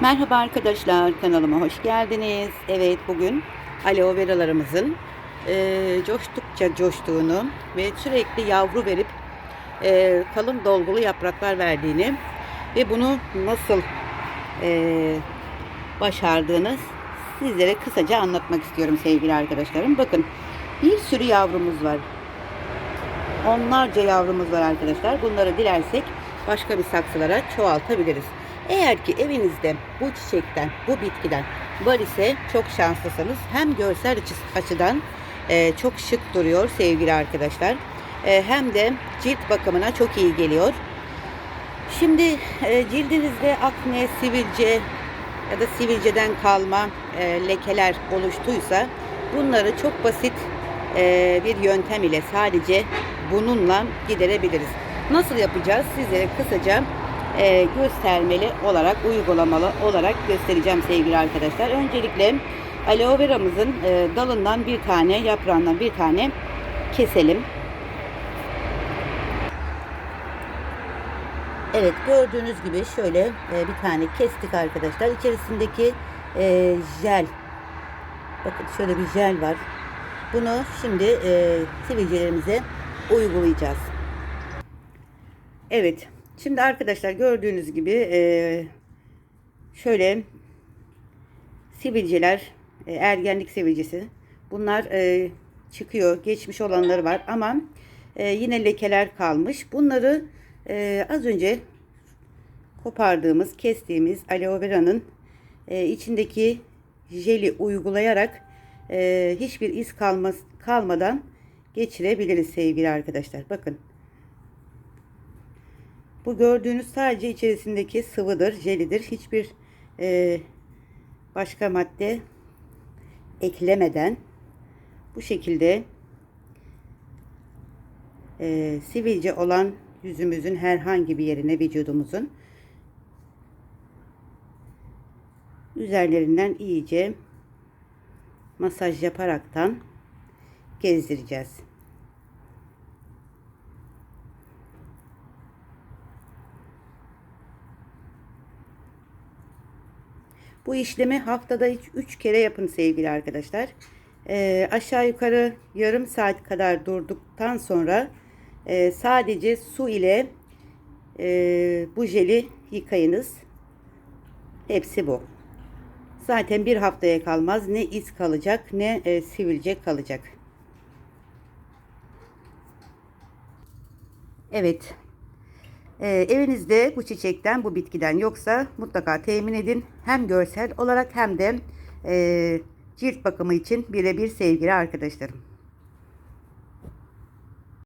Merhaba arkadaşlar kanalıma hoş geldiniz. Evet bugün aloe veralarımızın e, coştukça coştuğunu ve sürekli yavru verip e, kalın dolgulu yapraklar verdiğini ve bunu nasıl e, başardığını sizlere kısaca anlatmak istiyorum sevgili arkadaşlarım. Bakın bir sürü yavrumuz var. Onlarca yavrumuz var arkadaşlar. Bunları dilersek başka bir saksılara çoğaltabiliriz. Eğer ki evinizde bu çiçekten, bu bitkiden var ise çok şanslısınız. Hem görsel açı- açıdan e, çok şık duruyor sevgili arkadaşlar. E, hem de cilt bakımına çok iyi geliyor. Şimdi e, cildinizde akne, sivilce ya da sivilceden kalma e, lekeler oluştuysa bunları çok basit e, bir yöntem ile sadece bununla giderebiliriz. Nasıl yapacağız? Sizlere kısaca e, göstermeli olarak, uygulamalı olarak göstereceğim sevgili arkadaşlar. Öncelikle aloe veramızın e, dalından bir tane, yaprağından bir tane keselim. Evet gördüğünüz gibi şöyle e, bir tane kestik arkadaşlar. İçerisindeki e, jel. Bakın şöyle bir jel var. Bunu şimdi e, sivilcelerimize uygulayacağız. Evet. Şimdi arkadaşlar gördüğünüz gibi e, şöyle sivilceler, e, ergenlik sivilcesi. Bunlar e, çıkıyor. Geçmiş olanları var ama yine lekeler kalmış. Bunları az önce kopardığımız, kestiğimiz aloe vera'nın içindeki jeli uygulayarak hiçbir iz kalmaz, kalmadan geçirebiliriz sevgili arkadaşlar. Bakın. Bu gördüğünüz sadece içerisindeki sıvıdır, jelidir. Hiçbir e, başka madde eklemeden bu şekilde e, sivilce olan yüzümüzün herhangi bir yerine vücudumuzun üzerlerinden iyice masaj yaparaktan gezdireceğiz. Bu işlemi haftada 3 kere yapın sevgili arkadaşlar. Ee, aşağı yukarı yarım saat kadar durduktan sonra e, sadece su ile e, bu jeli yıkayınız. Hepsi bu. Zaten bir haftaya kalmaz. Ne iz kalacak ne e, sivilce kalacak. Evet. Ee, evinizde bu çiçekten, bu bitkiden yoksa mutlaka temin edin. Hem görsel olarak hem de e, cilt bakımı için birebir sevgili arkadaşlarım.